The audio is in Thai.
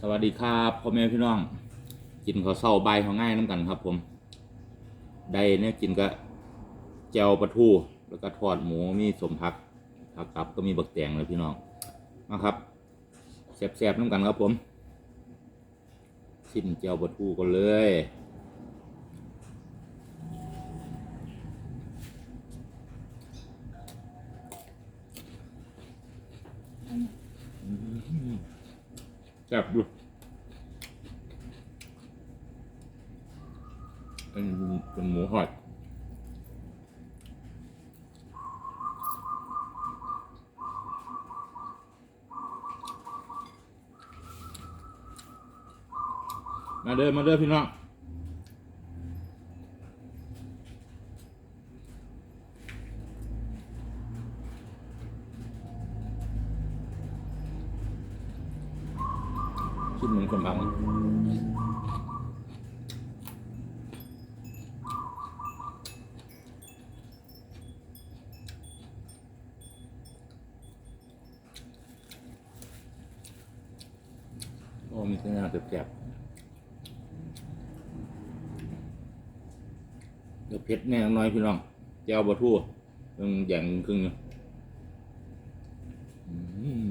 สวัสดีครับพ่อแม่พี่น้อง กินข้าวเศร้าใบายเขาง่ายน้ำกันครับ ผมได้เนี่ยกินก็แจวปลาทูแล้วก็ทอดหมูมีสมพักผักกับก็มีบักแตงเลยพี่น้องนะครับแซ่บๆน้ำกันครับผม ชิ้นแจวปลาทูกันเลย แซ่บดูอันนี้เป็นหมูหอดมาเด้อมาเด้อพี่น้อง คิดเหมือนคนบางโอ้มีเส้นยาแสบๆเดี๋ยวเผ็ดแน่น้อยพี่น้องแก้วบะทั่ยังอย่างครึ่งอยู่อืม